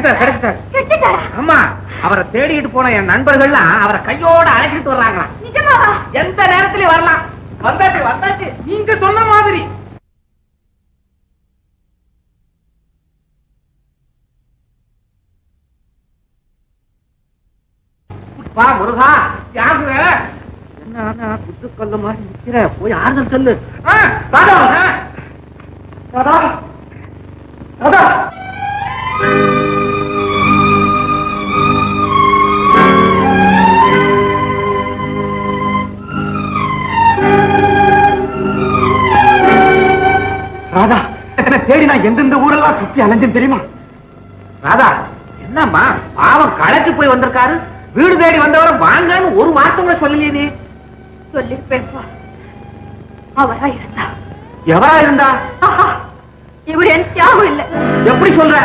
கிடைச்சிட்டாரு கிடைச்சிட்டாரு அம்மா அவரை தேடிட்டு போன என் நண்பர்கள்லாம் அவரை கையோட அழைச்சிட்டு வர்றாங்களாம் எந்த நேரத்திலயும் வரலாம். வந்தாச்சு வந்தாச்சு. நீங்க சொன்ன மாதிரி. வா முருகா. யாரு என்ன குத்துக்கல்ல மாதிரி நிக்கிற? போய் ஆறுதல் சொல்லு. தேடி நான் எந்தெந்த ஊரெல்லாம் சுத்தி அலைஞ்சேன் தெரியுமா? ராதா என்னம்மா? பாவம் களைச்சு போய் வந்திருக்காரு. வீடு தேடி வந்தவரை வாங்கன்னு ஒரு வார்த்தை கூட சொல்லலையே நீ. சொல்லிருப்பேன்பா அவரா இருந்தா. எவரா இருந்தா? ஆஹா இவர் என் தியாகம் இல்ல. எப்படி சொல்ற?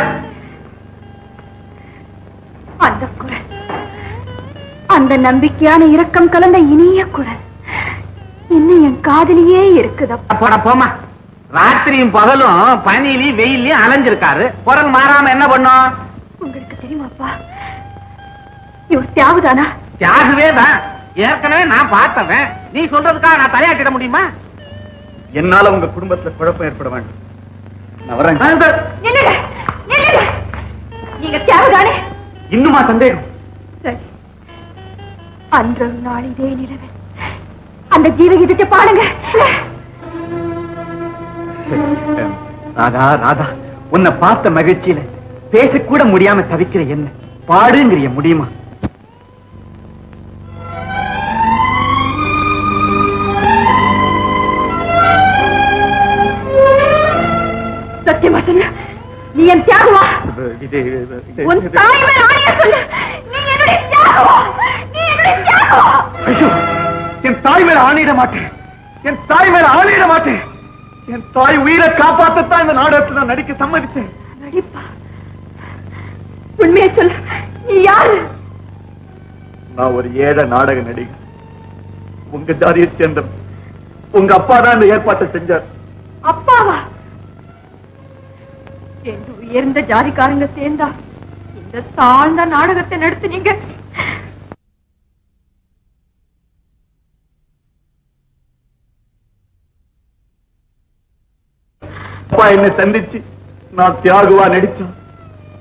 அந்த குரல் அந்த நம்பிக்கையான இரக்கம் கலந்த இனிய குரல். இன்னும் என் காதலியே இருக்குதப்பா. போட போமா ராத்திரியும் பகலும் பனிலையும் வெயிலையும் அலைஞ்சிருக்காரு. குரல் மாறாம என்ன பண்ணும்? உங்களுக்கு தெரியுமாப்பா? இவர் தியாகுதானா? தியாகவே தான். ஏற்கனவே நான் பார்த்தவன். நீ சொல்றதுக்காக நான் தலையாட்டிட முடியுமா? என்னால உங்க குடும்பத்துல குழப்பம் ஏற்பட வேண்டும். நான் வரேன். நீங்க தியாகுதானே? இன்னுமா சந்தேகம்? சரி. அன்றொரு நாள் இதே அந்த ஜீவகீதத்தை பாடுங்க ராதா ராதா உன்னை பார்த்த மகிழ்ச்சியில பேசக்கூட முடியாம தவிக்கிற என்ன? பாடுங்கிறிய முடியுமா? சத்தியமா நீ என் தியாகுவா? உன் தாய் நீ என்னுடைய தியாகுவா? நீ என்னுடைய தியாகுவா? என் தாய் மேல ஆணையிட மாட்டேன். என் தாய் மேல ஆணையிட மாட்டேன். என் தாய் உயிரை காப்பாத்தத்தான் இந்த நாடகத்துல நான் நடிக்க சம்மதிச்சேன் நடிப்பா. உண்மையை சொல்லு நீ யாரு? நான் ஒரு ஏழை நாடக நடிகர் உங்க ஜாதியை சேர்ந்தவன் உங்க அப்பா தான் இந்த ஏற்பாட்டை செஞ்சார். அப்பாவா? என்று உயர்ந்த ஜாதிக்காரங்க சேர்ந்தா இந்த தாழ்ந்த நாடகத்தை நடத்துனீங்க அப்பா என்னை சந்திச்சு நான் தியாகுவா நடிச்சேன்.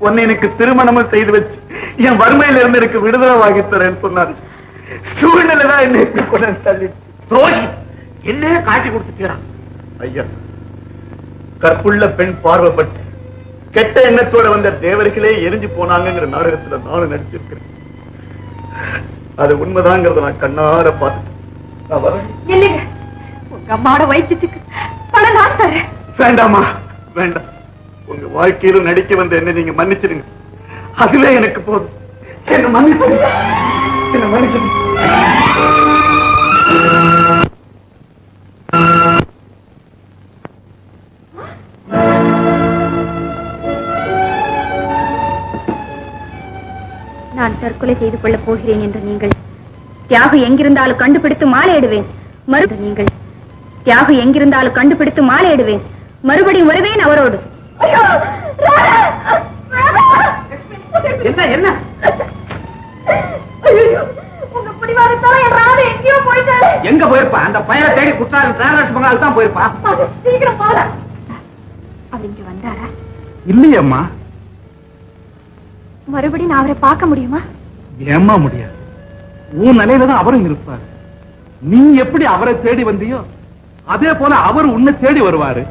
உன்னை எனக்கு திருமணமும் செய்து வச்சு என் வறுமையில இருந்து எனக்கு விடுதலை வாங்கி தரேன்னு சொன்னாரு. சூழ்நிலை தான் என்னை கொண்டு தள்ளிடுச்சு. துரோகி என்ன காட்டி கொடுத்துக்கிறான் ஐயா கற்புள்ள பெண் பார்வைப்பட்டு கெட்ட எண்ணத்தோட வந்த தேவர்களே எரிஞ்சு போனாங்கங்கிற நாடகத்துல நானும் நடிச்சிருக்கிறேன். அது உண்மைதாங்கிறத நான் கண்ணார பார்த்தேன் நான் வரேன். இல்லைங்க உங்க அம்மாவோட வைத்தியத்துக்கு பணம் நான் தரேன். வேண்டாமா வேண்டாம். உங்க வாழ்க்கையிலும் நடிக்க வந்த என்ன நீங்க மன்னிச்சிருங்க அதுவே எனக்கு போதும். என்ன மன்னிச்சிருங்க என்ன மன்னிச்சிருங்க நான் தற்கொலை செய்து கொள்ளப் போகிறேன் என்று நீங்கள். தியாகு எங்கிருந்தாலும் கண்டுபிடித்து மாலையிடுவேன். மறு நீங்கள். தியாகு எங்கிருந்தாலும் கண்டுபிடித்து மாலையிடுவேன். மறுபடியும் வருவேன் அவரோடு. என்ன எங்க போயிருப்பா? அந்த பையனை தேடி குற்றாலம் டிராவலர்ஸ் பங்கால் தான் போயிருப்பா. சீக்கிரம் போல வந்தாரா? இல்லையம்மா. மறுபடியும் நான் அவரை பார்க்க முடியுமா? ஏமா முடியாது. உன் நிலையில தான் அவரும் இருப்பார். நீ எப்படி அவரை தேடி வந்தியோ அதே போல அவர் உன்னை தேடி வருவாரு.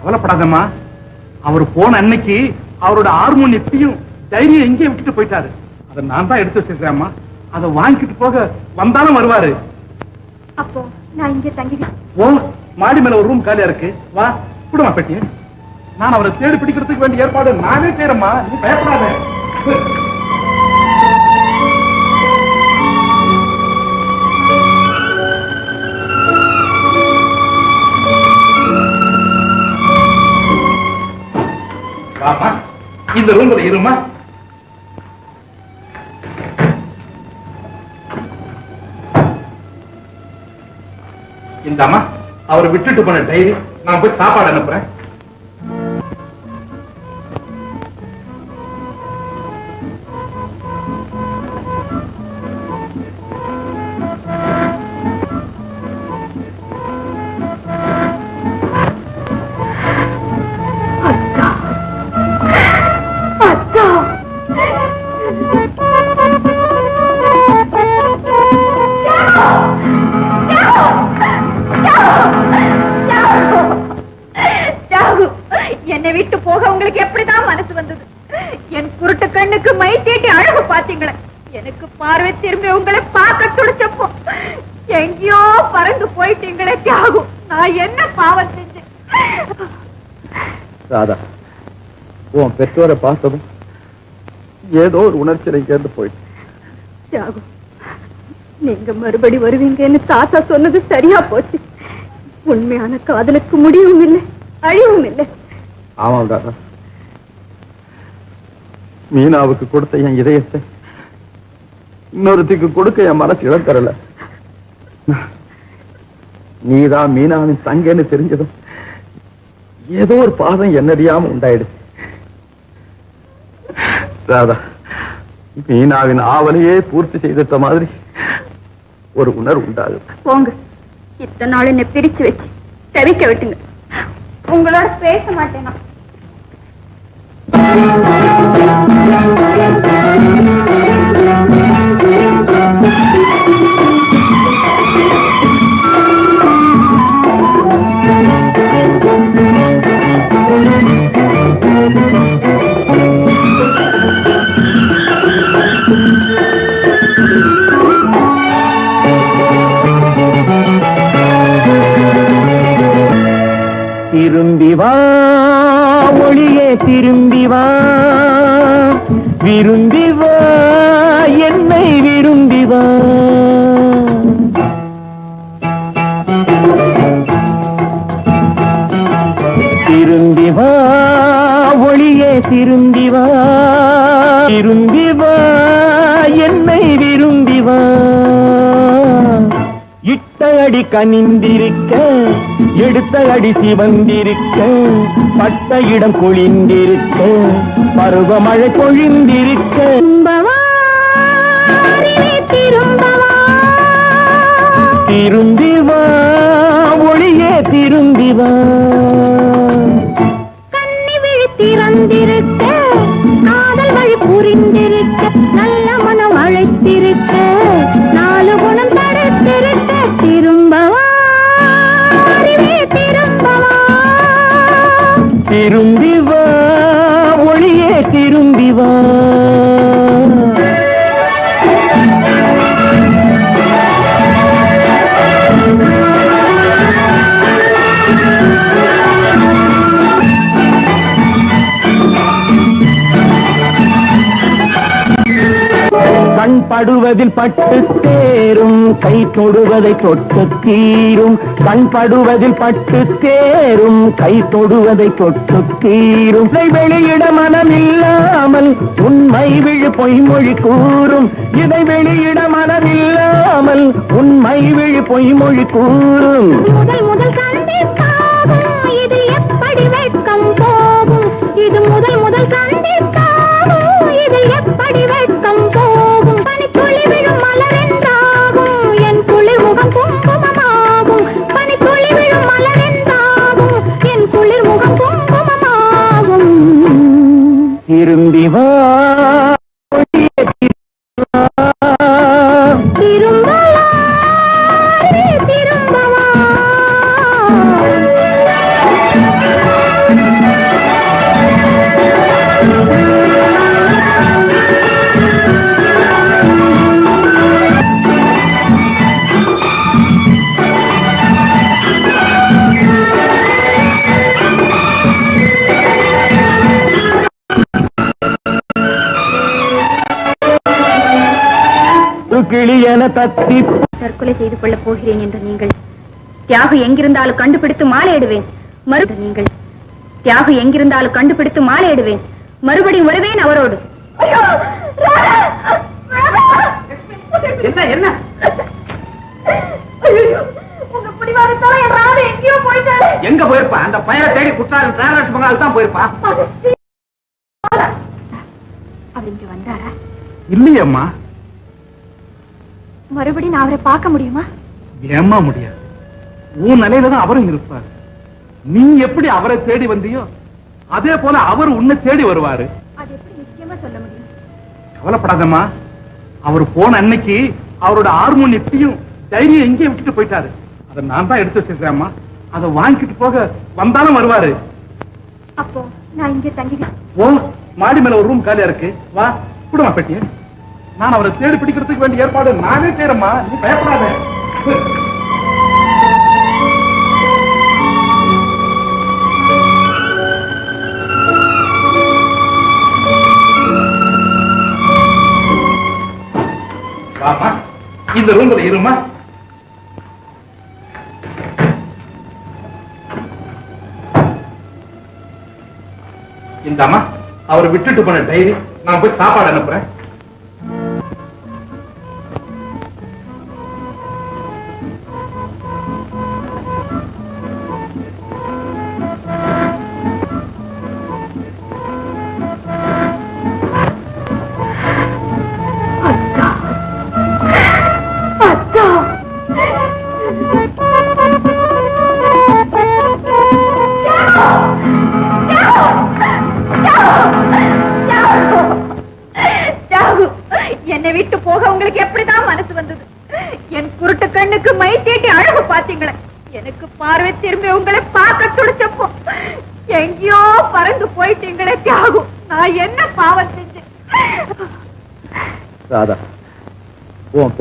கவலைப்படாதம்மா. அவர் போன அன்னைக்கு அவரோட ஹார்மோனியத்தையும் தைரியம் எங்கேயும் விட்டுட்டு போயிட்டாரு. அதை நான் தான் எடுத்து வச்சிருக்கேன்மா அதை வாங்கிட்டு போக வந்தாலும் வருவாரு. அப்போ நான் இங்கே தங்கி ஓ மாடி மேல ஒரு ரூம் காலியா இருக்கு. வா குடுமா பெட்டிய. நான் அவரை தேடி பிடிக்கிறதுக்கு வேண்டிய ஏற்பாடு நானே செய்யறேம்மா நீ பயப்படாத. வாமா இந்த ரூம்ல இருமா? இந்தாமா அவர் விட்டுட்டு போன டைரி நான் போய் சாப்பாடு அனுப்புறேன். பெற்றோரை பார்த்ததும் ஏதோ ஒரு உணர்ச்சியில இங்கேருந்து போயிட்டு. தியாகம் நீங்க மறுபடி வருவீங்கன்னு தாத்தா சொன்னது சரியா போச்சு. உண்மையான காதலுக்கு முடிவும் இல்லை அழிவும் இல்லை. ஆமாம் ராதா மீனாவுக்கு கொடுத்த என் இதயத்தை இன்னொருத்திக்கு கொடுக்க என் மனசு இடம் தரல. நீதான் மீனாவின் தங்கன்னு தெரிஞ்சதும் ஏதோ ஒரு பாதம் என்னறியாம உண்டாயிடுச்சு. ராதா மீனாவின் ஆவலையே பூர்த்தி செய்திட்ட மாதிரி ஒரு உணர்வு உண்டாகும் போங்க. இத்தனை நாள் என்ன பிரிச்சு வச்சு தவிக்க விட்டுங்க. உங்களோட பேச மாட்டேனா? விரும்பி வா என்னை விரும்பி வா திரும்பி வா ஒளியே திரும்பி வா திரும்பி வா என்னை விரும்பி வா இட்ட அடி கனிந்திருக்க எடுத்த அடி சிவந்திருக்க பட்ட இடம் குளிந்திருக்க பருவமழை பொழிந்திருக்க. திரும்பி வா ஒளியே திரும்பி வா. திறந்திருக்க காதல் வழி புரிந்திருக்க நல்ல மனம் அழைத்திருக்க நாலு குணம் தடுத்திருக்க திரும்பவா திரும்பவா. திரும்பி படுவதில் பட்டு தேரும் கை தொடுவதை தொட்டு தீரும் கண் படுவதில் பட்டு தேரும் கை தொடுவதை தொட்டு தீரும் வெளியிட மனம் இல்லாமல் உண்மை விழு பொய்மொழி கூறும். இதை வெளியிட மனம் இல்லாமல் உண்மை விழு பொய்மொழி கூறும். முதல் முதல் திரும்பி வா. கிளியன தத்தி தற்கொலை செய்து கொள்ளப் போகிறேன் என்று நீங்கள். தியாகு எங்கிருந்தாலும் கண்டுபிடித்து மாலையிடுவேன். மறு நீங்கள். தியாகு எங்கிருந்தாலும் கண்டுபிடித்து மாலையிடுவேன். மறுபடியும் வருவேன் அவரோடு. என்ன என்ன? என் எங்க போயிருப்பா? அந்த பையனை தேடி குற்றாலம் டிராவலர்ஸ் பங்கால் தான் போயிருப்பா? அவர் இங்க வந்தாரா? இல்லையம்மா. மறுபடியும் நான் அவரை பார்க்க முடியுமா? ஏம்மா முடியாது. உன் நிலையில தான் அவரும் இருப்பாரு. நீ எப்படி அவரை தேடி வந்தியோ அதே போல அவர் உன்னை தேடி வருவாரு. அது எப்படி நிச்சயமா சொல்ல முடியும்? கவலைப்படாதம்மா. அவர் போன அன்னைக்கு அவரோட ஹார்மோனியத்தையும் தைரியம் எங்கேயும் விட்டுட்டு போயிட்டாரு. அதை நான் தான் எடுத்து வச்சிருக்கேன்மா அதை வாங்கிட்டு போக வந்தாலும் வருவாரு. அப்போ நான் இங்கே தங்கிக்கிறேன் ஓ மாடி மேல ஒரு ரூம் காலியா இருக்கு. வா. குடுமா பெட்டிய. நான் அவரை தேடி பிடிக்கிறதுக்கு வேண்டிய ஏற்பாடு நானே செய்யறேம்மா நீ பயப்படாத. வாமா இந்த ரூம்ல இருமா? இந்தாமா அவரை விட்டுட்டு போன டைரி நான் போய் சாப்பாடு அனுப்புறேன்.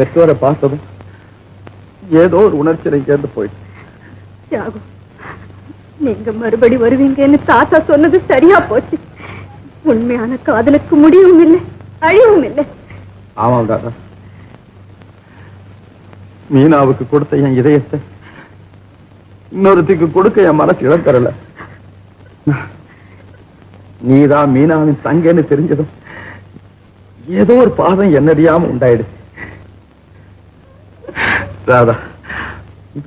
பெற்றோரை பார்த்ததும் ஏதோ ஒரு உணர்ச்சியில சேர்ந்து போயிட்டு. நீங்க மறுபடி வருவீங்கன்னு தாத்தா சொன்னது சரியா போச்சு. உண்மையான காதலுக்கு முடிவும் இல்லை அழிவும் இல்லை. ஆமாம் ராதா மீனாவுக்கு கொடுத்த என் இதயத்தை இன்னொருத்திக்கு கொடுக்க என் மனசு இடம் தரல நீதான் மீனாவின் தங்கன்னு தெரிஞ்சதும் ஏதோ ஒரு பாதம் என்னடியாம உண்டாயிடுச்சு. ராதா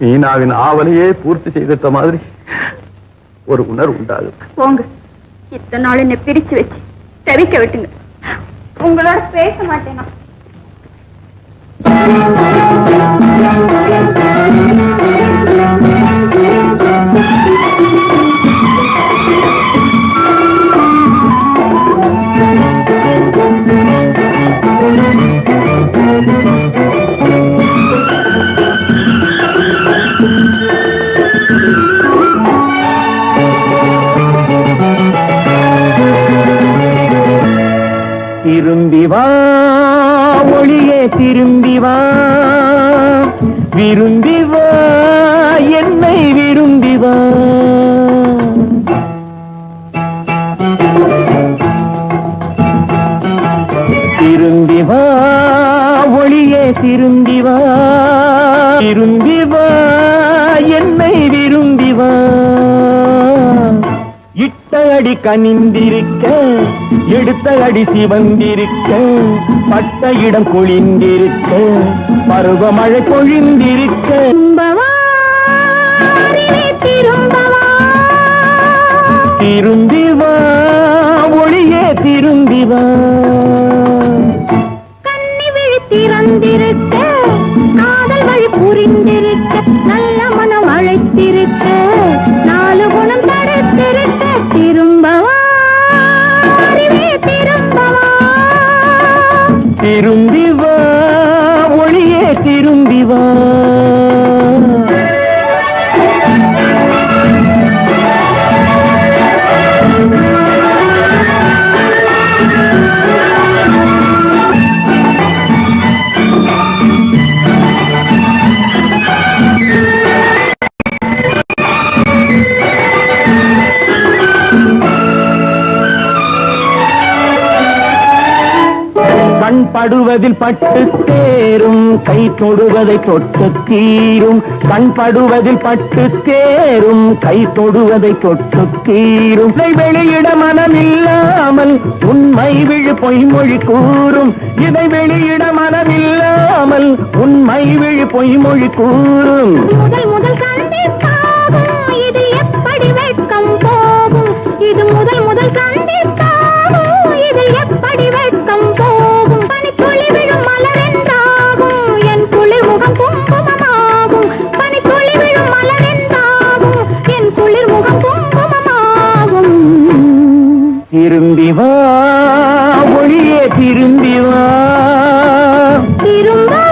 மீனாவின் ஆவலையே பூர்த்தி செய்திட்ட மாதிரி ஒரு உணர்வு உண்டாகும் போங்க. இத்தனை நாள் என்னை பிரிச்சு வச்சு தவிக்க விட்டுங்க. உங்களோட பேச மாட்டேனா? திரும்பி கனிந்திருக்க எடுத்த அடிசி வந்திருக்க பட்ட இடம் கொழிந்திருக்க பருவமழை பொழிந்திருக்க. கண் படுவதில் பட்டு தேரும் கை தொடுவதை தொட்டு தீரும். கண் படுவதில் பட்டு தேரும் கை தொடுவதை தொட்டு தீரும். வெளியிட மனமில்லாமல் உண்மை விழு பொய்மொழி கூறும். இதை வெளியிட மனமில்லாமல் உண்மை விழு பொய்மொழி கூறும். முதல் முதல் சந்தித்தாகும் இது எப்படி வெட்கம் போகும்? இது முதல் முதல் சந்தித்தாகும் இது எப்படி வெட்கம் போகும் திரும்பி வா ஒளியே திரும்பி வா. திரும்பவா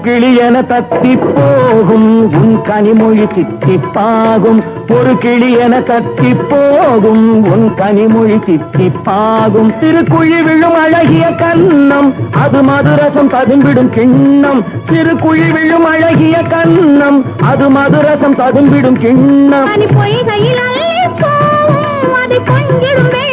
கிளி என தத்தி போகும் உன் கனிமொழி தித்திப்பாகும். ஒரு கிளி என தத்தி போகும் உன் கனிமொழி தித்திப்பாகும். திருக்குழி விழும் அழகிய கண்ணம். அது மதுரசம் ததும்பிடும் கிண்ணம். சிறு விழும் அழகிய கண்ணம். அது மதுரசம் ததும்பிடும் கிண்ணம். பொய்கையில் அள்ளி போவும் அதை கொஞ்சிடும்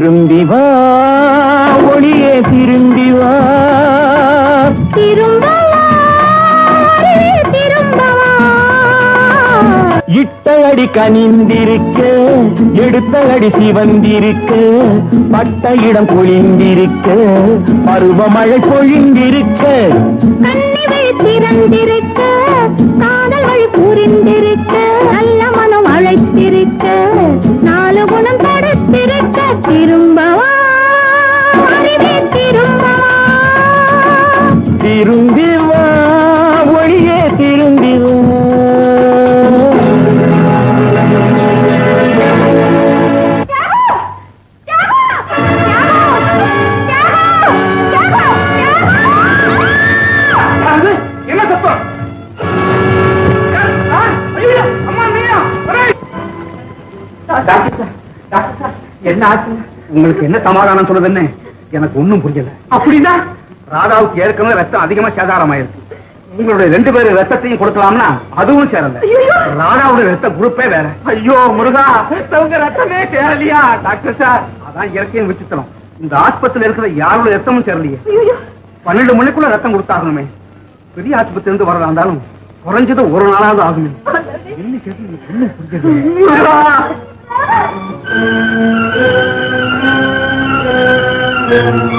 திரும்பி வா ஒளியே திரும்பி வா. திரும்பவா கனிந்திருக்க எடுத்தலடி சிவந்திருக்க பட்ட இடம் பொழிந்திருக்க பருவமழை பொழிந்திருக்க. திறந்திருக்க காதல் வழி புரிந்திருக்க நல்ல மனம் அழைத்திருக்க நாலு குணம் தடுத்திருக்க திரும்பவா என்ன ஆச்சு? உங்களுக்கு என்ன சமாதானம் சொல்லுதுன்னு எனக்கு ஒண்ணும் புரியல. அப்படின்னா? ராதாவுக்கு ஏற்கனவே ரத்தம் அதிகமா சேதாரம் ஆயிருக்கு உங்களுடைய ரெண்டு பேரும் ரத்தத்தையும் கொடுக்கலாம்னா அதுவும் சேரல. ராதாவுடைய ரத்த குரூப்பே வேற. ஐயோ முருகா உங்க ரத்தமே சேரலையா டாக்டர் சார்? அதான் இயற்கையின் விசித்திரம். இந்த ஆஸ்பத்திரியில இருக்கிற யாரோட ரத்தமும் சேரலையே. பன்னெண்டு மணிக்குள்ள ரத்தம் கொடுத்தாகணுமே. பெரிய ஆஸ்பத்திரி இருந்து வரதா இருந்தாலும் குறைஞ்சது ஒரு நாளாவது ஆகுமே. என்ன கேட்டு எனக்கு ஒண்ணும் புரியல தியாகோட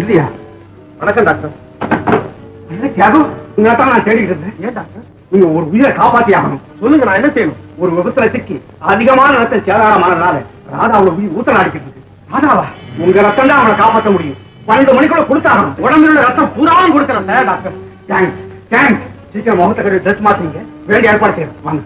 இல்லையா? வணக்கம் டாக்டர். என்ன தியாகு உங்க தான் நான் இருந்தேன். ஏன் டாக்டர்? நீங்க ஒரு உயிரை காப்பாத்தி ஆகணும். சொல்லுங்க நான் என்ன செய்யணும்? ஒரு விபத்துல சிக்கி அதிகமான ரத்தம் சேதாரமானதுனால ராதாவோட உயிர் ஊத்த நாடிக்கிட்டு இருக்கு. ராதாவா? உங்க ரத்தம் தான் அவனை காப்பாற்ற முடியும். பன்னெண்டு மணிக்குள்ள கொடுத்தாகணும். உடம்புல ரத்தம் பூராவும் கொடுக்கறேன் டாக்டர். Thanks thanks. சீக்கிரம் முகத்தை கட்டி ட்ரெஸ் மாத்தீங்க வேண்டிய ஏற்பாடு செய்யணும். வாங்க.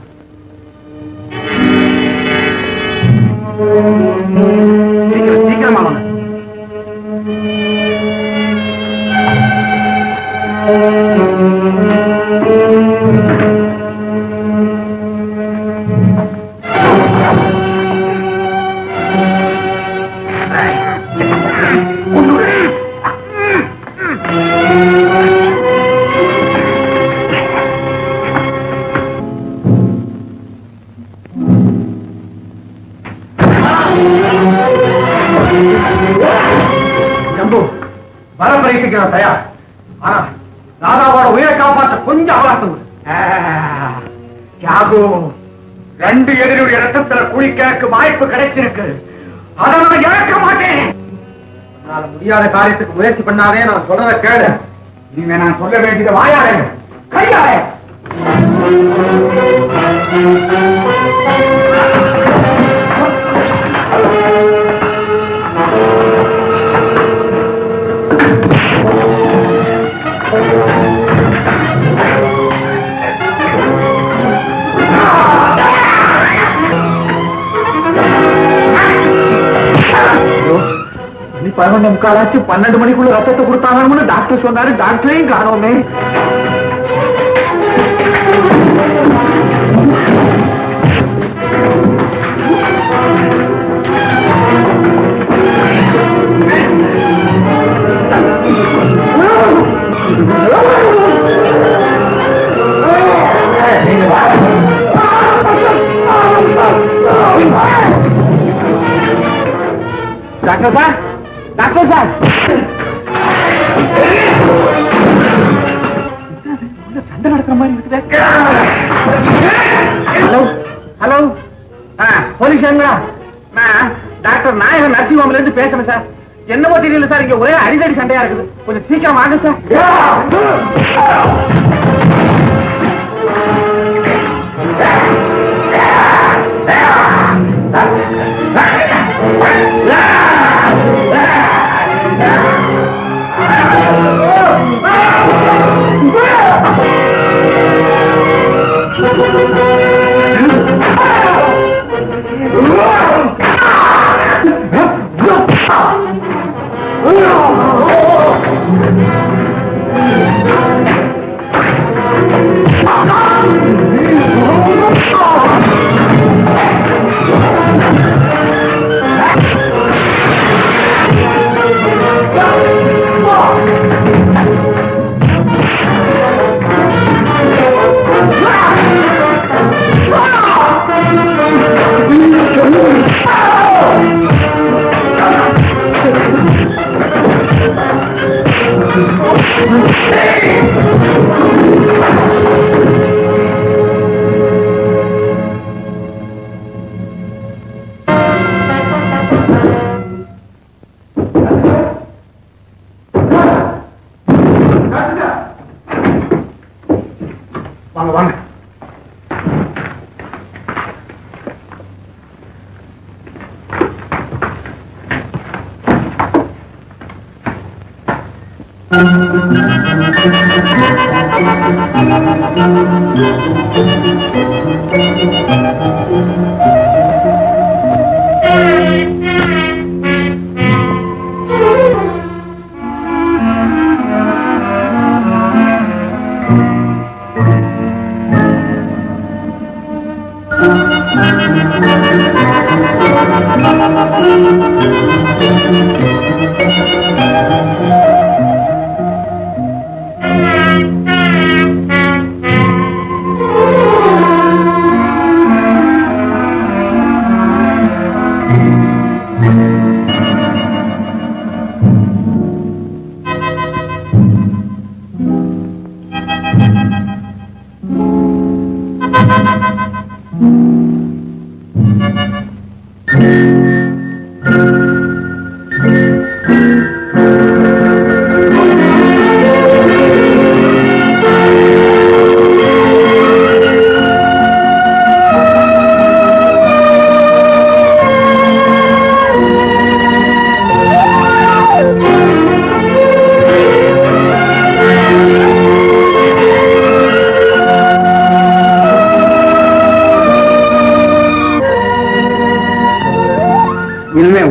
அவகாசம் ரெண்டு எதிரியுடைய ரத்தத்துல கூலி எனக்கு வாய்ப்பு கிடைச்சிருக்கு. அதை நான் இழக்க மாட்டேன். முடியாத காரியத்துக்கு முயற்சி பண்ணாதே நான் சொல்றத கேளு. இனிமே நான் சொல்ல வேண்டியது வாயாலே. கையாலே. மணி பதினொன்று முக்காலாச்சு பன்னெண்டு மணிக்குள்ள ரத்தத்தை கொடுத்தாங்கன்னு டாக்டர் சொன்னாரு. டாக்டரையும் காணோமே. இங்க ஒரே அடிதடி சண்டையா இருக்குது. கொஞ்சம் சீக்கிரம் வாங்க சார் Thank you.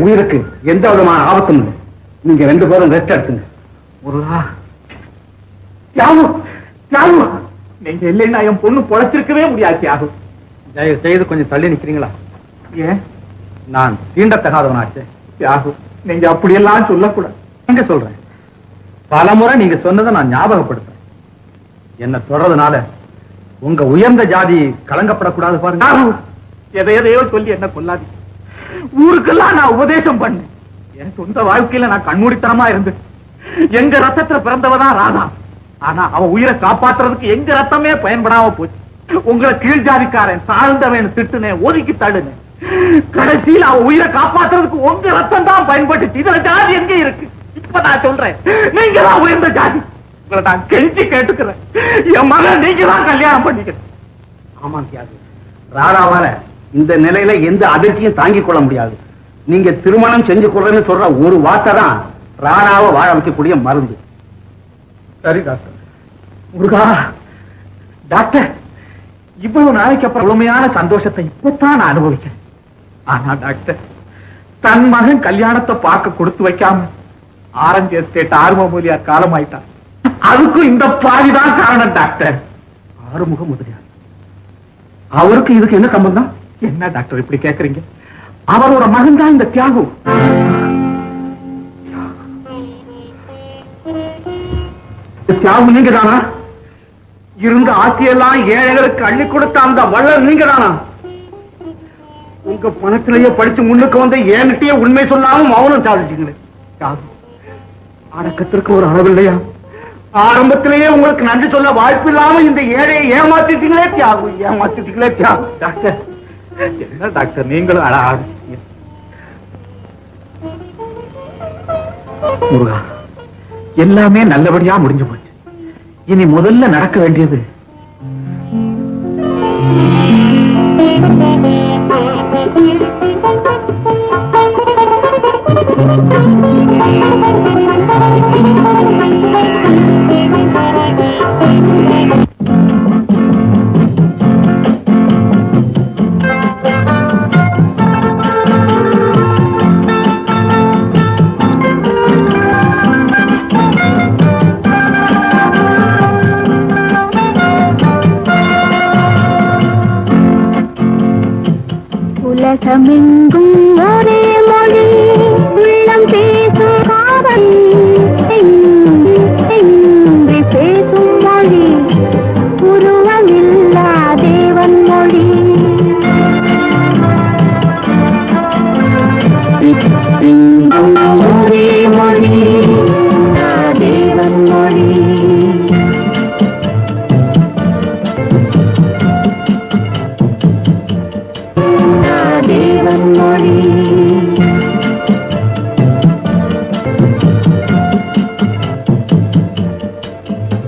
உயிருக்கு எந்த விதமான ஆபத்தும் இல்லை. நீங்க ரெண்டு பேரும் ரெஸ்ட் எடுத்துங்க. முருகா. தியாகு தியாகு நீங்க இல்லைன்னா என் பொண்ணு பொழைச்சிருக்கவே முடியாது தியாகு. தயவு செய்து கொஞ்சம் தள்ளி நிக்கிறீங்களா? ஏன்? நான் தீண்டத்தகாதவனாச்சே தியாகு. நீங்க அப்படியெல்லாம் சொல்லக்கூடாது. எங்க சொல்றேன்? பலமுறை நீங்க சொன்னதை நான் ஞாபகப்படுத்துறேன். என்ன தொடர்றதுனால உங்க உயர்ந்த ஜாதி கலங்கப்படக்கூடாது பாருங்க. எதை எதையோ சொல்லி என்ன கொல்லாது ஊருக்கெல்லாம் நான் உபதேசம் பண்ணேன். என் சொந்த வாழ்க்கையில நான் கண்மூடித்தனமா இருந்து எங்க ரத்தத்துல பிறந்தவதான் ராதா. ஆனா அவ உயிரை காப்பாத்துறதுக்கு எங்க ரத்தமே பயன்படாம போச்சு. உங்களை கீழ் ஜாதிக்காரன் தாழ்ந்தவன் திட்டுனேன் ஒதுக்கி தள்ளுனேன். கடைசியில் அவ உயிரை காப்பாத்துறதுக்கு உங்க ரத்தம் தான் பயன்பட்டுச்சு. இதுல ஜாதி எங்க இருக்கு? இப்ப நான் சொல்றேன். நீங்க தான் உயர்ந்த ஜாதி. உங்களை நான் கெஞ்சி கேட்டுக்கிறேன். என் மகன் நீங்க தான் கல்யாணம் பண்ணிக்கிறேன். ஆமா தியாகு. ராதாவால இந்த நிலையில எந்த அதிர்ச்சியும் தாங்கிக் கொள்ள முடியாது. நீங்க திருமணம் செஞ்சு கொள்றேன்னு சொல்ற ஒரு வார்த்தை தான் ராணாவை வாழ வைக்கக்கூடிய மருந்து. சரி டாக்டர். முருகா டாக்டர் இவ்வளவு நாளைக்கு அப்புறம் முழுமையான சந்தோஷத்தை இப்பதான் நான் அனுபவிக்கிறேன். ஆனா டாக்டர் தன் மகன் கல்யாணத்தை பார்க்க கொடுத்து வைக்காம ஆரஞ்சு எஸ்டேட் காலம் காலமாயிட்டான் அதுக்கும் இந்த பாதிதான் காரணம் டாக்டர். ஆறுமுக முதலியார் அவருக்கு இதுக்கு என்ன சம்பந்தம்? என்ன டாக்டர் இப்படி கேக்குறீங்க? அவரோட மகன் தான் இந்த தியாகு. இந்த தியாகு நீங்க தானா இருந்த ஆட்சியெல்லாம் ஏழைகளுக்கு அள்ளி கொடுத்த அந்த வள்ளல் நீங்க தானா உங்க பணத்திலேயே படிச்சு முன்னுக்கு வந்து என்கிட்டயே உண்மை சொல்லாம மௌனம் சாதிச்சீங்களே தியாகு அடக்கத்திற்கு ஒரு அளவு இல்லையா? ஆரம்பத்திலேயே உங்களுக்கு நன்றி சொல்ல வாய்ப்பு இல்லாம இந்த ஏழையை ஏமாத்திட்டீங்களே தியாகு ஏமாத்திட்டீங்களே தியாகு. டாக்டர் என்ன டாக்டர்? நீங்களும் அழகாது முருகா எல்லாமே நல்லபடியா முடிஞ்சு போச்சு. இனி முதல்ல நடக்க வேண்டியது